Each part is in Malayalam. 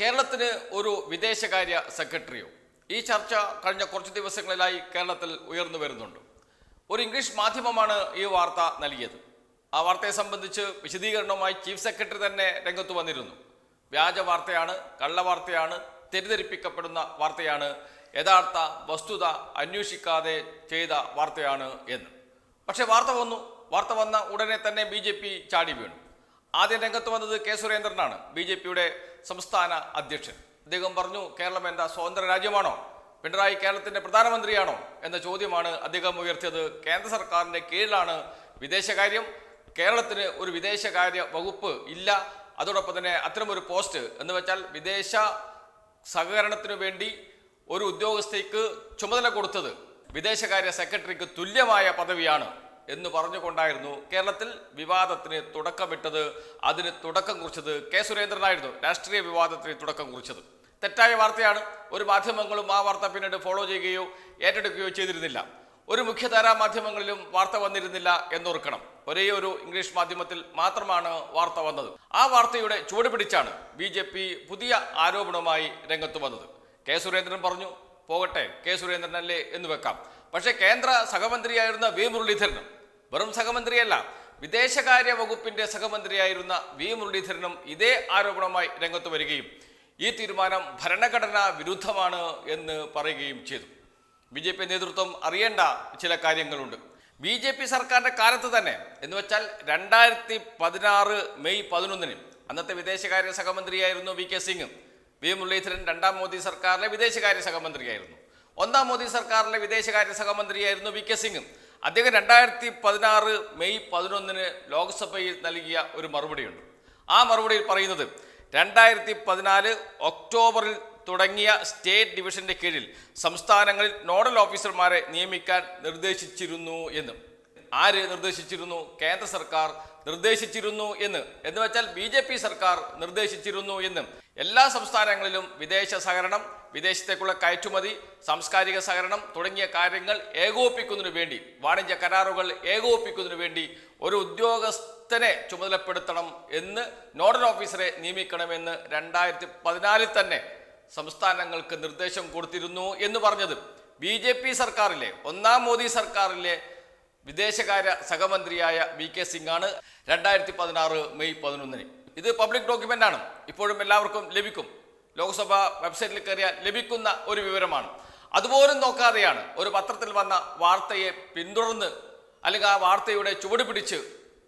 കേരളത്തിന് ഒരു വിദേശകാര്യ സെക്രട്ടറിയോ? ഈ ചർച്ച കഴിഞ്ഞ കുറച്ച് ദിവസങ്ങളിലായി കേരളത്തിൽ ഉയർന്നു വരുന്നുണ്ട്. ഒരു ഇംഗ്ലീഷ് മാധ്യമമാണ് ഈ വാർത്ത നൽകിയത്. ആ വാർത്തയെ സംബന്ധിച്ച് വിശദീകരണവുമായി ചീഫ് സെക്രട്ടറി തന്നെ രംഗത്ത് വന്നിരുന്നു. വ്യാജ വാർത്തയാണ് കള്ളവാർത്തയാണ് തെറ്റിദ്ധരിപ്പിക്കപ്പെടുന്ന വാർത്തയാണ് യഥാർത്ഥ വസ്തുത അന്വേഷിക്കാതെ ചെയ്ത വാർത്തയാണ് എന്ന്. പക്ഷേ വാർത്ത വന്നു. വാർത്ത വന്ന ഉടനെ തന്നെ ബി ചാടി വീണു. ആദ്യം രംഗത്ത് വന്നത് കെ സുരേന്ദ്രനാണ് ബി ജെ പിയുടെ സംസ്ഥാന അധ്യക്ഷൻ. അദ്ദേഹം പറഞ്ഞു കേരളം എന്താ സ്വതന്ത്ര രാജ്യമാണോ? പിണറായി കേരളത്തിന്റെ പ്രധാനമന്ത്രിയാണോ? എന്ന ചോദ്യമാണ് അദ്ദേഹം ഉയർത്തിയത്. കേന്ദ്ര സർക്കാരിന്റെ കീഴിലാണ് വിദേശകാര്യം. കേരളത്തിന് ഒരു വിദേശകാര്യ വകുപ്പ് ഇല്ല. അതോടൊപ്പം തന്നെ അത്തരമൊരു പോസ്റ്റ് എന്ന് വെച്ചാൽ വിദേശ സഹകരണത്തിനു വേണ്ടി ഒരു ഉദ്യോഗസ്ഥയ്ക്ക് ചുമതല കൊടുത്തത് വിദേശകാര്യ സെക്രട്ടറിക്ക് തുല്യമായ പദവിയാണ്. എന്ന് പറഞ്ഞുകൊണ്ടായിരുന്നു കേരളത്തിൽ വിവാദത്തിന് തുടക്കമിട്ടത് അതിന് തുടക്കം കുറിച്ചത് കെ സുരേന്ദ്രനായിരുന്നു. രാഷ്ട്രീയ വിവാദത്തിന് തുടക്കം കുറിച്ചത്. തെറ്റായ വാർത്തയാണ്. ഒരു മാധ്യമങ്ങളും ആ വാർത്ത പിന്നീട് ഫോളോ ചെയ്യുകയോ ഏറ്റെടുക്കുകയോ ചെയ്തിരുന്നില്ല. ഒരു മുഖ്യധാരാ മാധ്യമങ്ങളിലും വാർത്ത വന്നിരുന്നില്ല എന്നോർക്കണം. ഒരേ ഒരു ഇംഗ്ലീഷ് മാധ്യമത്തിൽ മാത്രമാണ് വാർത്ത വന്നത്. ആ വാർത്തയുടെ ചുവട് പിടിച്ചാണ് ബി ജെ പി പുതിയ ആരോപണവുമായി രംഗത്ത് വന്നത്. കെ സുരേന്ദ്രൻ പറഞ്ഞു പോകട്ടെ കെ സുരേന്ദ്രനല്ലേ എന്ന് വെക്കാം. പക്ഷേ കേന്ദ്ര സഹമന്ത്രിയായിരുന്ന വി മുരളീധരനും വെറും സഹമന്ത്രിയല്ല വിദേശകാര്യ വകുപ്പിന്റെ സഹമന്ത്രിയായിരുന്ന വി മുരളീധരനും ഇതേ ആരോപണമായി രംഗത്ത് വരികയും ഈ തീരുമാനം ഭരണഘടനാ വിരുദ്ധമാണ് എന്ന് പറയുകയും ചെയ്തു. ബി ജെ പി നേതൃത്വം അറിയേണ്ട ചില കാര്യങ്ങളുണ്ട്. ബി ജെ പി സർക്കാരിന്റെ കാലത്ത് തന്നെ എന്ന് വെച്ചാൽ രണ്ടായിരത്തി പതിനാറ് മെയ് പതിനൊന്നിന് അന്നത്തെ വിദേശകാര്യ സഹമന്ത്രിയായിരുന്നു V K Singh V Muraleedharan രണ്ടാം മോദി സർക്കാരിലെ വിദേശകാര്യ സഹമന്ത്രിയായിരുന്നു. ഒന്നാം മോദി സർക്കാരിലെ വിദേശകാര്യ സഹമന്ത്രിയായിരുന്നു വി കെ സിംഗ് അദ്ദേഹം രണ്ടായിരത്തി പതിനാറ് മെയ് പതിനൊന്നിന് ലോക്സഭയിൽ നൽകിയ ഒരു മറുപടിയുണ്ട്. ആ മറുപടിയിൽ പറയുന്നത് രണ്ടായിരത്തി പതിനാല് ഒക്ടോബറിൽ തുടങ്ങിയ സ്റ്റേറ്റ് ഡിവിഷന്റെ കീഴിൽ സംസ്ഥാനങ്ങളിൽ നോഡൽ ഓഫീസർമാരെ നിയമിക്കാൻ നിർദ്ദേശിച്ചിരുന്നു എന്ന്. ആര് നിർദ്ദേശിച്ചിരുന്നു? കേന്ദ്ര സർക്കാർ നിർദ്ദേശിച്ചിരുന്നു എന്ന്. എന്ന് വെച്ചാൽ ബി സർക്കാർ നിർദ്ദേശിച്ചിരുന്നു എന്നും. എല്ലാ സംസ്ഥാനങ്ങളിലും വിദേശ സഹകരണം വിദേശത്തേക്കുള്ള കയറ്റുമതി സാംസ്കാരിക സഹകരണം തുടങ്ങിയ കാര്യങ്ങൾ ഏകോപിക്കുന്നതിനു വേണ്ടി വാണിജ്യ കരാറുകൾ ഏകോപിക്കുന്നതിനു വേണ്ടി ഒരു ഉദ്യോഗസ്ഥനെ ചുമതലപ്പെടുത്തണം എന്ന് നോഡൽ ഓഫീസറെ നിയമിക്കണമെന്ന് രണ്ടായിരത്തി പതിനാലിൽ തന്നെ സംസ്ഥാനങ്ങൾക്ക് നിർദ്ദേശം കൊടുത്തിരുന്നു എന്ന് പറഞ്ഞത് ബി ജെ പി സർക്കാരിലെ ഒന്നാം മോദി സർക്കാരിലെ വിദേശകാര്യ സഹമന്ത്രിയായ വി കെ സിംഗ് ആണ് രണ്ടായിരത്തി പതിനാറ് മെയ് പതിനൊന്നിന്. ഇത് പബ്ലിക് ഡോക്യുമെന്റ് ആണ് ഇപ്പോഴും എല്ലാവർക്കും ലഭിക്കും. ലോക്സഭ വെബ്സൈറ്റിൽ കയറിയാൽ ലഭിക്കുന്ന ഒരു വിവരമാണ്. അതുപോലും നോക്കാതെയാണ് ഒരു പത്രത്തിൽ വന്ന വാർത്തയെ പിന്തുടർന്ന് അല്ലെങ്കിൽ ആ വാർത്തയുടെ ചുവട് പിടിച്ച്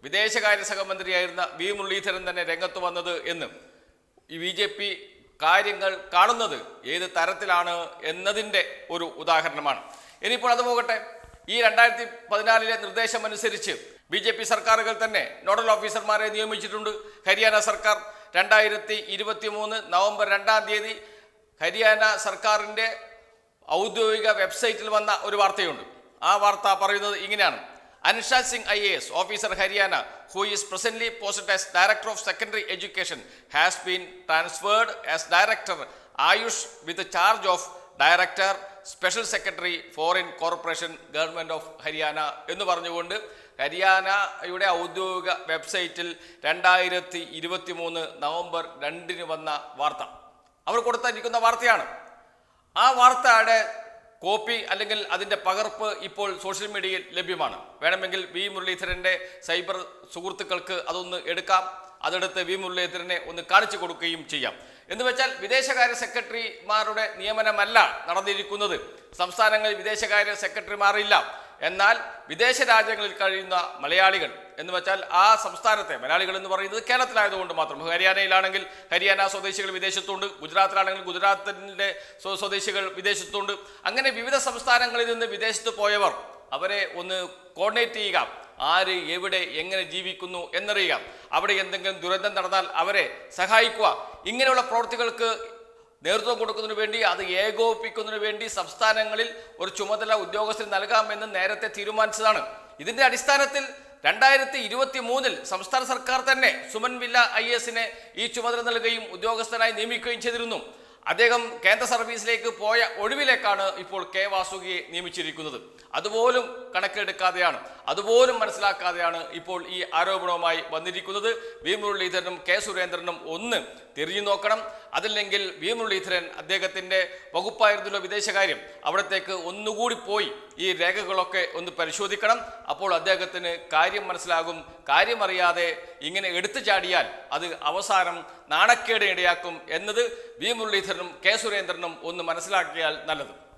വിദേശകാര്യ സഹമന്ത്രിയായിരുന്ന വി മുരളീധരൻ തന്നെ രംഗത്ത് വന്നത് എന്ന് ഈ ബി ജെ പി കാര്യങ്ങൾ കാണുന്നത് ഏത് തരത്തിലാണ് എന്നതിന്റെ ഒരു ഉദാഹരണമാണ്. ഇനിയിപ്പോൾ അത് പോകട്ടെ. ഈ രണ്ടായിരത്തി പതിനാലിലെ നിർദ്ദേശമനുസരിച്ച് ബി ജെ പി സർക്കാരുകൾ തന്നെ നോഡൽ ഓഫീസർമാരെ നിയമിച്ചിട്ടുണ്ട്. ഹരിയാന സർക്കാർ രണ്ടായിരത്തി ഇരുപത്തി മൂന്ന് നവംബർ രണ്ടാം തീയതി ഹരിയാന സർക്കാരിന്റെ ഔദ്യോഗിക വെബ്സൈറ്റിൽ വന്ന ഒരു വാർത്തയുണ്ട്. ആ വാർത്ത പറയുന്നത് ഇങ്ങനെയാണ്. Anusha Singh I A S officer Haryana who is presently posted as director of secondary education has been transferred as director AYUSH with charge of director special secretary foreign corporation government of Haryana എന്ന് പറഞ്ഞുകൊണ്ട് ഹരിയാനയുടെ ഔദ്യോഗിക വെബ്സൈറ്റിൽ രണ്ടായിരത്തി ഇരുപത്തി മൂന്ന് നവംബർ രണ്ടിന് വന്ന വാർത്ത. അവർ കൊടുത്തിരിക്കുന്ന വാർത്തയാണ്. ആ വാർത്തയുടെ കോപ്പി അല്ലെങ്കിൽ അതിന്റെ പകർപ്പ് ഇപ്പോൾ സോഷ്യൽ മീഡിയയിൽ ലഭ്യമാണ്. വേണമെങ്കിൽ വി മുരളീധരന്റെ സൈബർ സുഹൃത്തുക്കൾക്ക് അതൊന്ന് എടുക്കാം. അതെടുത്ത് വി മുരളീധരനെ ഒന്ന് കാണിച്ചു കൊടുക്കുകയും ചെയ്യാം. എന്ന് വെച്ചാൽ വിദേശകാര്യ സെക്രട്ടറിമാരുടെ നിയമനമല്ല നടന്നിരിക്കുന്നത്. സംസ്ഥാനങ്ങളിൽ വിദേശകാര്യ സെക്രട്ടറിമാരില്ല. എന്നാൽ വിദേശ രാജ്യങ്ങളിൽ കഴിയുന്ന മലയാളികൾ എന്ന് വെച്ചാൽ ആ സംസ്ഥാനത്തെ മലയാളികൾ എന്ന് പറയുന്നത് കേരളത്തിലായതുകൊണ്ട് മാത്രം. ഹരിയാനയിലാണെങ്കിൽ ഹരിയാന സ്വദേശികൾ വിദേശത്തുണ്ട് ഗുജറാത്തിലാണെങ്കിൽ ഗുജറാത്തിന്റെ സ്വ- സ്വദേശികൾ വിദേശത്തുണ്ട്. അങ്ങനെ വിവിധ സംസ്ഥാനങ്ങളിൽ നിന്ന് വിദേശത്ത് പോയവർ അവരെ ഒന്ന് കോർഡിനേറ്റ് ചെയ്യുക. ആര് എവിടെ എങ്ങനെ ജീവിക്കുന്നു എന്നറിയുക. അവിടെ എന്തെങ്കിലും ദുരന്തം നടന്നാൽ അവരെ സഹായിക്കുക. ഇങ്ങനെയുള്ള പ്രവൃത്തികൾക്ക് നേതൃത്വം കൊടുക്കുന്നതിന് വേണ്ടി അത് ഏകോപിപ്പിക്കുന്നതിന് വേണ്ടി സംസ്ഥാനങ്ങളിൽ ഒരു ചുമതല ഉദ്യോഗസ്ഥന് നൽകാമെന്ന് നേരത്തെ തീരുമാനിച്ചതാണ്. ഇതിന്റെ അടിസ്ഥാനത്തിൽ രണ്ടായിരത്തി ഇരുപത്തി മൂന്നിൽ സംസ്ഥാന സർക്കാർ തന്നെ സുമൻ വില്ല ഐ എസിനെ ഈ ചുമതല നൽകുകയും ഉദ്യോഗസ്ഥനായി നിയമിക്കുകയും ചെയ്തിരുന്നു. അദ്ദേഹം കേന്ദ്ര സർവീസിലേക്ക് പോയ ഒഴിവിലേക്കാണ് ഇപ്പോൾ കെ വാസുകിയെ നിയമിച്ചിരിക്കുന്നത്. അതുപോലും കണക്കെടുക്കാതെയാണ് അതുപോലും മനസ്സിലാക്കാതെയാണ് ഇപ്പോൾ ഈ ആരോപണവുമായി വന്നിരിക്കുന്നത്. വി മുരളീധരനും കെ സുരേന്ദ്രനും ഒന്ന് തിരിഞ്ഞു നോക്കണം. അതില്ലെങ്കിൽ വി മുരളീധരൻ അദ്ദേഹത്തിന്റെ വകുപ്പായിരുന്നല്ലോ വിദേശകാര്യം. അവിടത്തേക്ക് ഒന്നുകൂടി പോയി ഈ രേഖകളൊക്കെ ഒന്ന് പരിശോധിക്കണം. അപ്പോൾ അദ്ദേഹത്തിന് കാര്യം മനസ്സിലാകും. കാര്യമറിയാതെ ഇങ്ങനെ എടുത്തു ചാടിയാൽ അത് അവസാനം നാണക്കേട് ഇടയാക്കും എന്നത് വി മുരളീധരനും കെ സുരേന്ദ്രനും ഒന്ന് മനസ്സിലാക്കിയാൽ നല്ലത്.